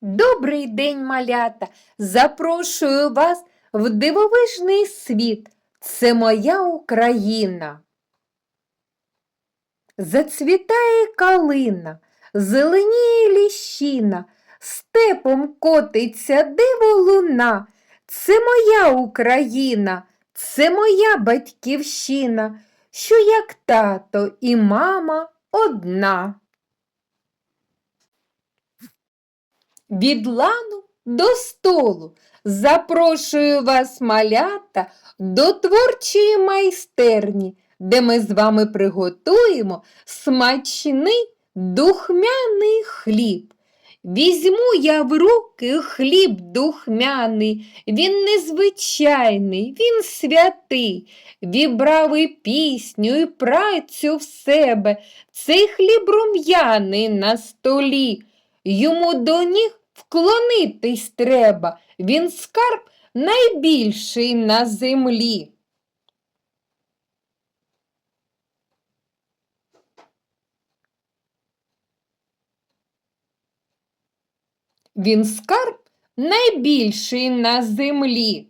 Добрий день, малята! Запрошую вас в дивовижний світ. Це моя Україна. Зацвітає калина, зеленіє ліщина, степом котиться диво луна. Це моя Україна, це моя батьківщина, що як тато і мама одна. Від лану до столу запрошую вас, малята, до творчої майстерні, де ми з вами приготуємо смачний духмяний хліб. Візьму я в руки хліб духмяний, він незвичайний, він святий, вібрав і пісню, і працю в себе, цей хліб рум'яний на столі. Йому до ніг вклонитись треба, він скарб найбільший на землі. Він скарб найбільший на землі.